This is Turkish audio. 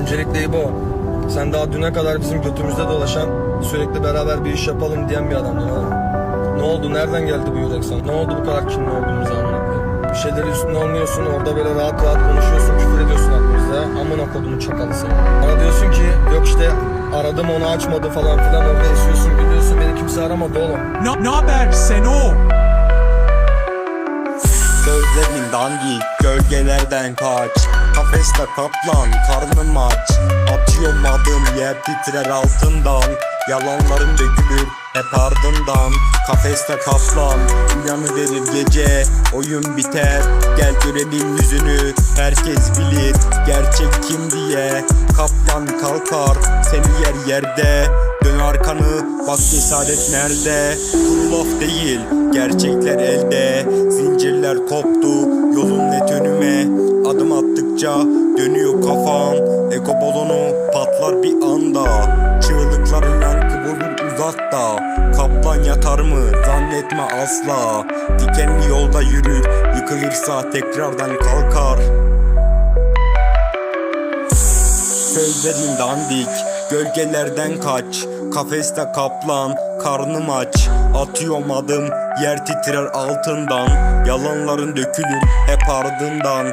Öncelikle İbo, sen daha düne kadar bizim götümüzde dolaşan, sürekli beraber bir iş yapalım diyen bir adamdın oğlum. Ne oldu, nereden geldi bu yürek sana? Ne oldu bu kadar kinli olduğumuzu koyayım? Bir şeyleri üstüne almıyorsun, orada böyle rahat rahat konuşuyorsun, küfür ediyorsun hakkımızda. Amına kodumun çakalı seni. Bana diyorsun ki, yok işte aradım onu açmadı falan filan, orada esiyorsun, gülüyorsun, beni kimse aramadı oğlum. Ne haber Seno? Gözlerin dandik gölgelerden kaç Kafeste kaplan karnım aç Atıyorum adım yer titrer altından. Yalanların dökülür hep ardından. Kafeste kaplan uyanıverir gece Oyun biter. Gel görelim yüzünü Herkes bilir gerçek kim diye. Kaplan kalkar seni yer yerde Dön arkanı bak cesaret nerede? Laf değil gerçekler elde. Zincirler koptu yolun net önüme Adım attıkça dönüyor kafan Ego balonu patlar bir anda. Çığlıkların yankı bulur uzakta. Kaplan yatar mı? Zannetme asla. Dikenli yolda yürür Yıkılırsa tekrardan kalkar. Sözlerin dandik Gölgelerden kaç. Kafeste kaplan Karnım aç. Atıyorum adım Yer titrer altından. Yalanların dökülür hep ardından